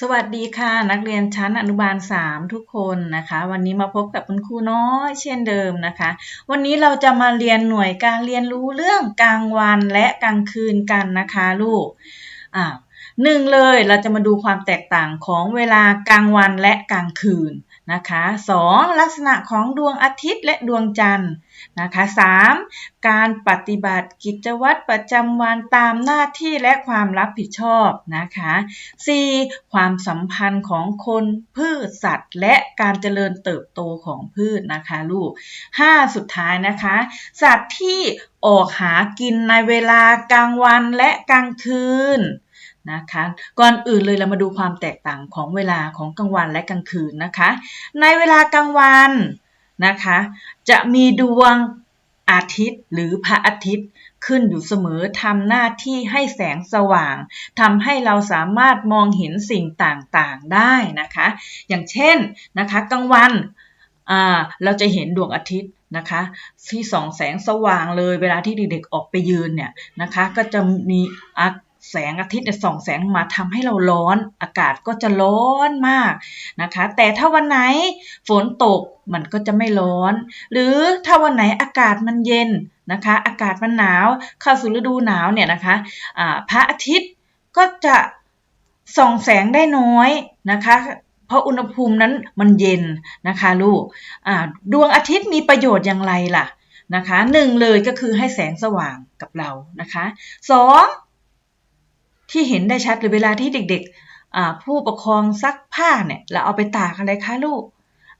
สวัสดีค่ะ นักเรียนชั้นอนุบาล 3 ทุกคนนะคะ วันนี้มาพบกับคุณครูน้อยเช่นเดิมนะคะ วันนี้เราจะมาเรียนหน่วยการเรียนรู้เรื่องกลางวันและกลางคืนกันนะคะลูกอ่าหนึ่งเลยเราจะมาดูความแตกต่างของเวลากลางวันและกลางคืน นะคะสองลักษณะของดวงอาทิตย์และดวงจันทร์นะคะสามการปฏิบัติกิจวัตรประจำวันตามหน้าที่และความรับผิดชอบนะคะสี่ความสัมพันธ์ของคนพืชสัตว์ และการเจริญเติบโตของพืชนะคะลูกห้าสุดท้ายนะคะ สัตว์ที่ออกหากินในเวลากลางวันและกลางคืน นะคะ ก่อนอื่นเลยเรามาดูความแตกต่างของเวลาของกลางวันและกลางคืนนะคะ ในเวลากลางวันนะคะ จะมีดวงอาทิตย์หรือพระอาทิตย์ขึ้นอยู่เสมอทำหน้าที่ให้แสงสว่างทำให้เราสามารถมองเห็นสิ่งต่างๆได้นะคะ อย่างเช่นนะคะกลางวันเราจะเห็นดวงอาทิตย์นะคะที่ส่องแสงสว่างเลยเวลาที่เด็กๆออกไปยืนเนี่ยนะคะก็จะมี แสงอาทิตย์ส่องแสงมาทำให้เราร้อน อากาศก็จะร้อนมากนะคะ แต่ถ้าวันไหนฝนตกมันก็จะไม่ร้อน หรือถ้าวันไหนอากาศมันเย็นนะคะ อากาศมันหนาวเข้าสู่ฤดูหนาวเนี่ยนะคะะพระอาทิตย์ก็จะส่องแสงได้น้อยนะคะ เพราะอุณหภูมินั้นมันเย็นนะคะลูกดวงอาทิตย์มีประโยชน์อย่างไรล่ะนะคะหนึ่งเลยก็คือให้แสงสว่างกับเรานะคะสอง ที่เห็นได้ชัดหรือเวลาที่เด็กๆผู้ปกครองซักผ้าเนี่ยเราเอาไปตากอะไรคะลูก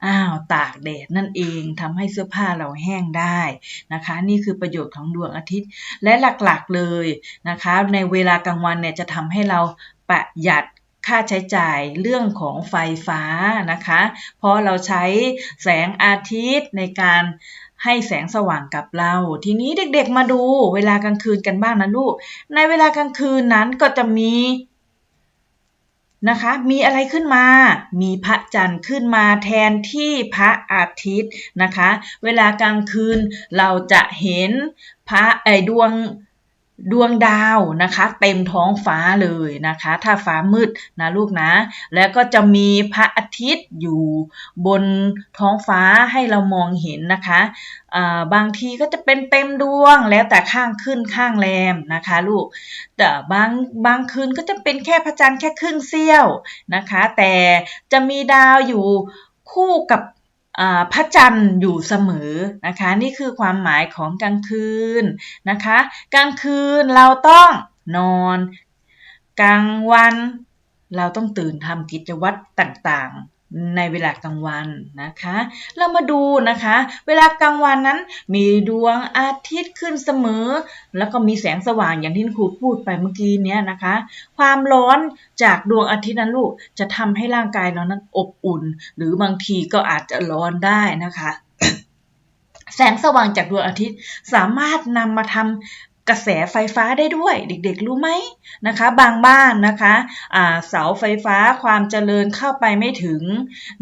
อ้าวตากแดดนั่นเองทำให้เสื้อผ้าเราแห้งได้นะคะ นี่คือประโยชน์ของดวงอาทิตย์และหลักๆเลยนะคะ ในเวลากลางวันเนี่ยจะทำให้เราประหยัด ค่าใช้จ่ายเรื่องของไฟฟ้านะคะ เพราะเราใช้แสงอาทิตย์ในการให้แสงสว่างกับเรา ทีนี้เด็กๆมาดูเวลากลางคืนกันบ้างนะลูก ในเวลากลางคืนนั้นก็จะมีนะคะ มีอะไรขึ้นมา มีพระจันทร์ขึ้นมาแทนที่พระอาทิตย์นะคะ เวลากลางคืนเราจะเห็นพระไอดวง ดวงดาวนะคะเต็มท้องฟ้าเลยนะคะ ถ้าฟ้ามืดนะลูกนะ แล้วก็จะมีพระอาทิตย์อยู่บนท้องฟ้าให้เรามองเห็นนะคะบางทีก็จะเป็นเต็มดวงแล้วแต่ข้างขึ้นข้างแรมนะคะลูกแต่บางบางคืนก็จะเป็นแค่พระจันทร์แค่ครึ่งเสี้ยวนะคะ แต่จะมีดาวอยู่คู่กับ พระจันทร์อยู่เสมอนะคะ นี่คือความหมายของกลางคืนนะคะ กลางคืนเราต้องนอน กลางวัน เราต้องตื่นทำกิจวัตรต่าง ในเวลากลางวันนะคะ เรามาดูนะคะ เวลากลางวันนั้น มีดวงอาทิตย์ขึ้นเสมอ แล้วก็มีแสงสว่างอย่างที่ครูพูดไปเมื่อกี้เนี้ยนะคะ ความร้อนจากดวงอาทิตย์นั้นลูกจะทำให้ร่างกายเรานั้นอบอุ่น หรือบางทีก็อาจจะร้อนได้นะคะแสงสว่างจากดวงอาทิตย์สามารถนำมาทำ กระแสไฟฟ้าได้ด้วย เด็กๆรู้ไหมนะคะ บางบ้านนะคะเสาไฟฟ้าความเจริญเข้าไปไม่ถึง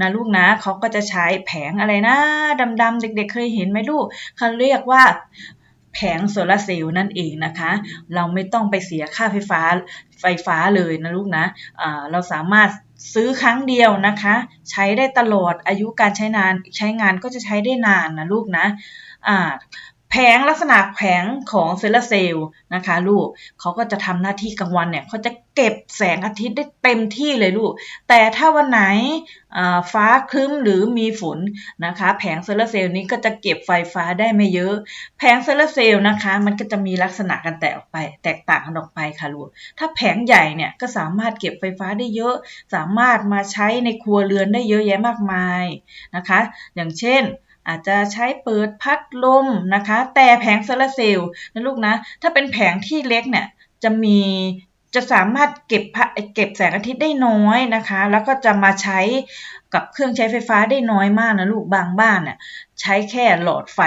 นะลูกนะเขาก็จะใช้แผงอะไรนะดำๆเด็กๆเคยเห็นไหมลูกเขาเรียกว่าแผงโซลาเซลล์นั่นเองนะคะ เราไม่ต้องไปเสียค่าไฟฟ้าไฟฟ้าเลยนะลูกนะะเราสามารถซื้อครั้งเดียวนะคะ ใช้ได้ตลอดอายุการใช้นานใช้งานก็จะใช้ได้นานนะลูกนะ แผงลักษณะแผงของเซลล์เซลล์นะคะลูกเขาก็จะทำหน้าที่กลางวันเนี่ยเขาจะเก็บแสงอาทิตย์ได้เต็มที่เลยลูก แต่ถ้าวันไหนฟ้าครึ้มหรือมีฝนนะคะ แผงโซลาเซลล์นี้ก็จะเก็บไฟฟ้าได้ไม่เยอะ แผงโซลาเซลล์นะคะ มันก็จะมีลักษณะกันแตกออกไป แตกต่างกันออกไปค่ะลูก ถ้าแผงใหญ่เนี่ยก็สามารถเก็บไฟฟ้าได้เยอะ สามารถมาใช้ในครัวเรือนได้เยอะแยะมากมายนะคะ อย่างเช่น อาจจะใช้เปิดพัดลมนะคะ แต่แผงโซลาเซลล์นะลูกนะ ถ้าเป็นแผงที่เล็กเนี่ยจะมีจะสามารถเก็บเก็บแสงอาทิตย์ได้น้อยนะคะ แล้วก็จะมาใช้กับเครื่องใช้ไฟฟ้าได้น้อยมากนะลูกบางบ้านเนี่ยใช้แค่หลอดไฟ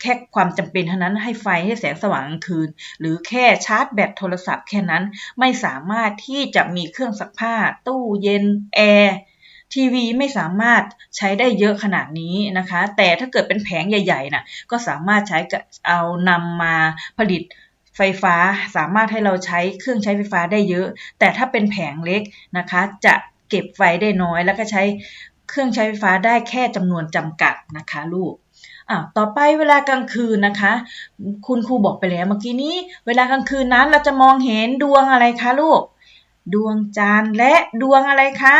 แค่ความจำเป็นเท่านั้นให้ไฟให้แสงสว่างกลางคืน หรือแค่ชาร์จแบตโทรศัพท์แค่นั้นไม่สามารถที่จะมีเครื่องซักผ้า ตู้เย็นแอร์ ทีวีไม่สามารถใช้ได้เยอะขนาดนี้นะคะ แต่ถ้าเกิดเป็นแผงใหญ่ๆนะ่ะก็สามารถใช้เอานำมาผลิตไฟฟ้าสามารถให้เราใช้เครื่องใช้ไฟฟ้าได้เยอะ แต่ถ้าเป็นแผงเล็กนะคะ จะเก็บไฟได้น้อย แล้วก็ใช้เครื่องใช้ไฟฟ้าได้แค่จำนวนจำกัดนะคะลูกต่อไปเวลากลางคืนนะคะ คุณครูบอกไปแล้วเมื่อกี้นี้ เวลากลางคืนนั้นเราจะมองเห็นดวงอะไรคะลูก ดวงจันทร์และดวงอะไรคะ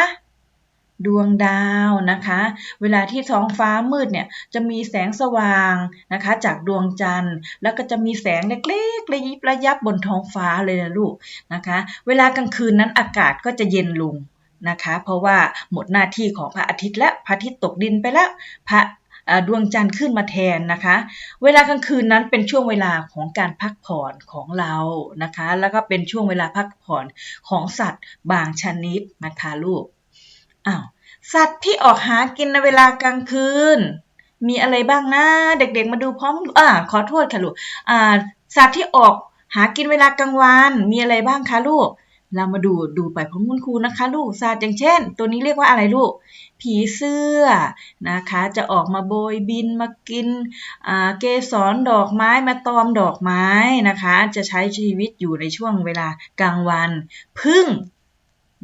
ดวงดาวนะคะ เวลาที่ท้องฟ้ามืดเนี่ยจะมีแสงสว่างนะคะ จากดวงจันทร์ แล้วก็จะมีแสงเล็กๆระยิบระยับบนท้องฟ้าเลยนะลูกนะคะ เวลากลางคืนนั้นอากาศก็จะเย็นลงนะคะ เพราะว่าหมดหน้าที่ของพระอาทิตย์และพระอาทิตย์ตกดินไปแล้วพระดวงจันทร์ขึ้นมาแทนนะคะ เวลากลางคืนนั้นเป็นช่วงเวลาของการพักผ่อนของเรานะคะ แล้วก็เป็นช่วงเวลาพักผ่อนของสัตว์บางชนิดนะคะลูก อ้าวสัตว์ที่ออกหากินในเวลากลางคืน มีอะไรบ้างนะเด็กๆมาดูพร้อมอ่าขอโทษค่ะลูกอ่าสัตว์ที่ออกหากินเวลากลางวันมีอะไรบ้างคะลูก เรามาดูดูไปพร้อมคุณครูนะคะ ลูกสัตว์อย่างเช่น ตัวนี้เรียกว่าอะไรลูก ผีเสื้อนะคะ จะออกมาโบยบินมากินเกสรดอกไม้มาตอมดอกไม้นะคะ จะใช้ชีวิตอยู่ในช่วงเวลากลางวัน พึ่ง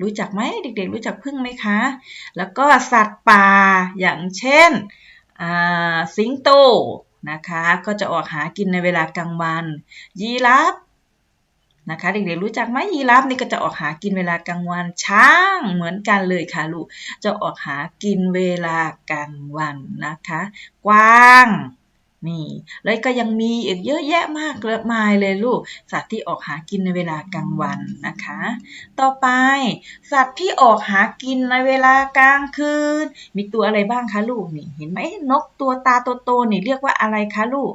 รู้จักไหมเด็กๆ รู้จักพึ่งไหมคะ แล้วก็สัตว์ป่าอย่างเช่นสิงโตนะคะก็จะออกหากินในเวลากลางวัน ยีราฟนะคะเด็กๆรู้จักไหมยีราฟนี่ก็จะออกหากินเวลากลางวันช้างเหมือนกันเลยค่ะลูกจะออกหากินเวลากลางวันนะคะ กวาง นี่ แล้วก็ยังมีอีกเยอะแยะมากมายเลยลูก สัตว์ที่ออกหากินในเวลากลางวันนะคะ ต่อไป สัตว์ที่ออกหากินในเวลากลางคืน มีตัวอะไรบ้างคะลูกนี่เห็นไหมนกตัวตาโตๆนี่เรียกว่าอะไรคะลูก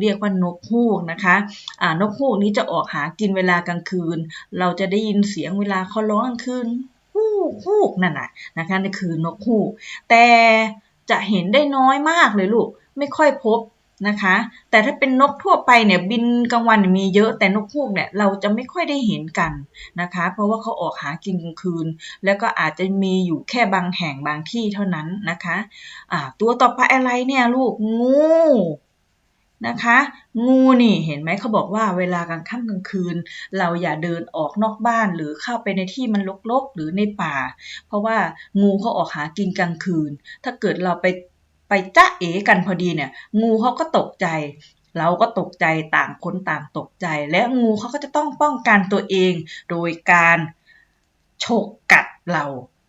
เรียกว่านกฮูกนะคะอ่านกฮูกนี้จะออกหากินเวลากลางคืน เราจะได้ยินเสียงเวลาเขาร้องกลางคืนฮูกฮูกนั่นน่ะนะคะนี่คือนกฮูก แต่จะเห็นได้น้อยมากเลยลูก ไม่ค่อยพบนะคะ แต่ถ้าเป็นนกทั่วไปเนี่ยบินกลางวันมีเยอะแต่นกฮูกเนี่ยเราจะไม่ค่อยได้เห็นกันนะคะ เพราะว่าเขาออกหากินกลางคืน แล้วก็อาจจะมีอยู่แค่บางแห่งบางที่เท่านั้นนะคะอ่าตัวต่อไปอะไรเนี่ยลูกงูนะคะ งูนี่เห็นไหมเขาบอกว่าเวลากลางค่ำกลางคืน เราอย่าเดินออกนอกบ้านหรือเข้าไปในที่มันรกๆหรือในป่า เพราะว่างูเขาออกหากินกลางคืน ถ้าเกิดเราไป ไปจ้าเอ๋กันพอดีเนี่ย งูเขาก็ตกใจ เราก็ตกใจต่างคนต่างตกใจ และงูเขาก็จะต้องป้องกันตัวเอง โดยการฉกกัดเรา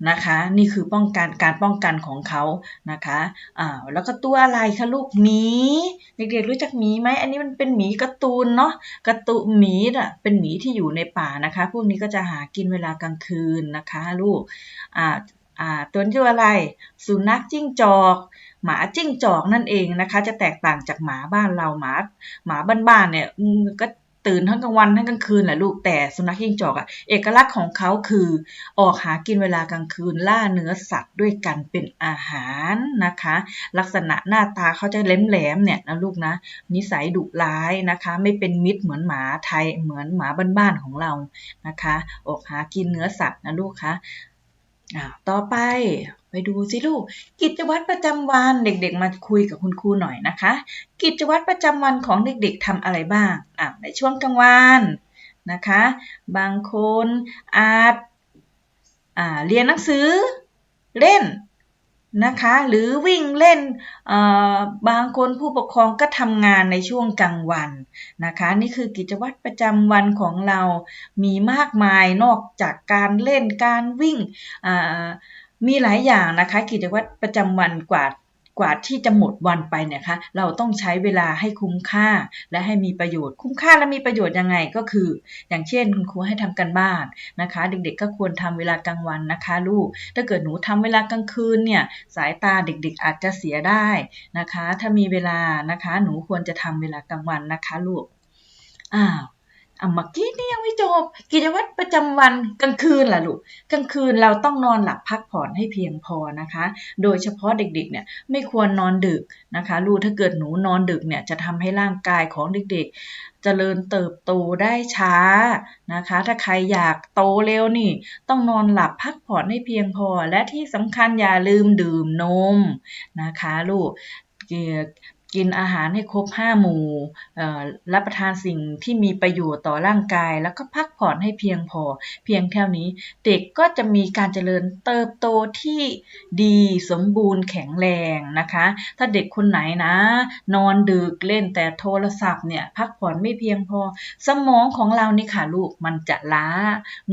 นะคะ นี่คือป้องกันการป้องกันของเขานะคะอ่าแล้วก็ตัวอะไรคะลูกหมีเด็กๆรู้จักหมีไหมอันนี้มันเป็นหมีการ์ตูนเนาะการ์ตูนหมีอะเป็นหมีที่อยู่ในป่านะคะ พวกนี้ก็จะหากินเวลากลางคืนนะคะ ลูกอ่า ตัวนี้อะไร สุนัขจิ้งจอก หมาจิ้งจอกนั่นเองนะคะ จะแตกต่างจากหมาบ้านเราหมาหมาบ้านๆเนี่ยก็ตื่นทั้งกลางวันทั้งกลางคืนแหละลูกแต่สุนัขจิ้งจอกอะเอกลักษณ์ของเขาคือ ออกหากินเวลากลางคืนล่าเนื้อสัตว์ด้วยกันเป็นอาหารนะคะ ลักษณะหน้าตาเขาจะเล้มแหลมเนี่ยนะลูกนะ นิสัยดุร้ายนะคะ ไม่เป็นมิตรเหมือนหมาไทยเหมือนหมาบ้านๆของเรานะคะ ออกหากินเนื้อสัตว์นะลูกคะ ต่อไปไปดูสิลูก กิจวัตรประจำวันเด็กๆ มาคุยกับคุณครูหน่อยนะคะ กิจวัตรประจำวันของเด็กๆทำอะไรบ้างอ่ในช่วงกลางวันนะคะ บางคนอาจเรียนหนังสือเล่น นะคะ หรือวิ่งเล่นบางคนผู้ปกครองก็ทำงานในช่วงกลางวันนะคะ นี่คือกิจวัตรประจำวันของเรามีมากมายนอกจากการเล่นการวิ่งมีหลายอย่างนะคะ กิจวัตรประจำวันกว่า กว่าที่จะหมดวันไปเนี่ยคะเราต้องใช้เวลาให้คุ้มค่า และให้มีประโยชน์ คุ้มค่าและมีประโยชน์ยังไงก็คือ อย่างเช่นคุณครูให้ทำกันบ้านนะคะ เด็กๆก็ควรทำเวลากลางวันนะคะ ลูกถ้าเกิดหนูทำเวลากลางคืนเนี่ยสายตาเด็กๆอาจจะเสียได้นะคะ ถ้ามีเวลานะคะ หนูควรจะทำเวลากลางวันนะคะ ลูกอ้าว อะเมื่อกี้นี่ยังไม่จบ กิจวัตรประจำวันกลางคืนล่ะลูกกลางคืนเราต้องนอนหลับพักผ่อนให้เพียงพอนะคะ โดยเฉพาะเด็กๆเนี่ยไม่ควรนอนดึกนะคะลูกถ้าเกิดหนูนอนดึกเนี่ยจะทำให้ร่างกายของเด็กๆเจริญเติบโตได้ช้านะคะ ถ้าใครอยากโตเร็วนี่ ต้องนอนหลับพักผ่อนให้เพียงพอ และที่สำคัญอย่าลืมดื่มนมนะคะ ลูก กินอาหารให้ครบห้าหมู่ รับประทานสิ่งที่มีประโยชน์ต่อร่างกาย แล้วก็พักผ่อนให้เพียงพอ เพียงเท่านี้ เด็กก็จะมีการเจริญเติบโตที่ดีสมบูรณ์แข็งแรงนะคะ ถ้าเด็กคนไหนนะ นอนดึกเล่นแต่โทรศัพท์เนี่ยพักผ่อนไม่เพียงพอ สมองของเรานี่ค่ะลูกมันจะล้า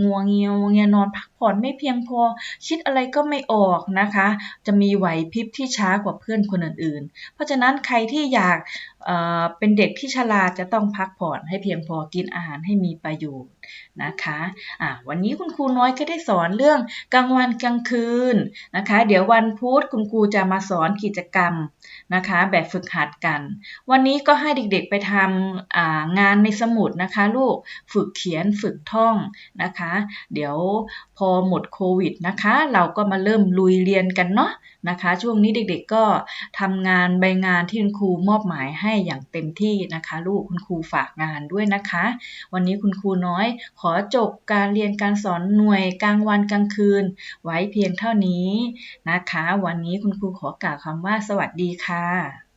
งัวเงียวเงียนอนพักผ่อนไม่เพียงพอ คิดอะไรก็ไม่ออกนะคะ จะมีไหวพริบที่ช้ากว่าเพื่อนคนอื่นๆ เพราะฉะนั้นใครที่อยากเป็นเด็กที่ฉลาดจะต้องพักผ่อนให้เพียงพอกินอาหารให้มีประโยชน์นะคะะวันนี้คุณครูน้อยก็ได้สอนเรื่องกลางวันกลางคืนนะคะ เดี๋ยววันพุธคุณครูจะมาสอนกิจกรรมนะคะ แบบฝึกหัดกัน วันนี้ก็ให้เด็กๆไปทำงานในสมุดนะคะ ลูกฝึกเขียนฝึกท่องนะคะ เดี๋ยวพอหมดโควิดนะคะ เราก็มาเริ่มลุยเรียนกันเนาะนะคะ ช่วงนี้เด็กๆก็ทำงานใบงานที่คุณครูมอบหมายให้อย่างเต็มที่นะคะ ลูกคุณครูฝากงานด้วยนะคะ วันนี้คุณครูน้อย ขอจบการเรียนการสอนหน่วยกลางวันกลางคืน ไว้เพียงเท่านี้นะคะ วันนี้คุณครูขอกล่าวคำว่าสวัสดีค่ะ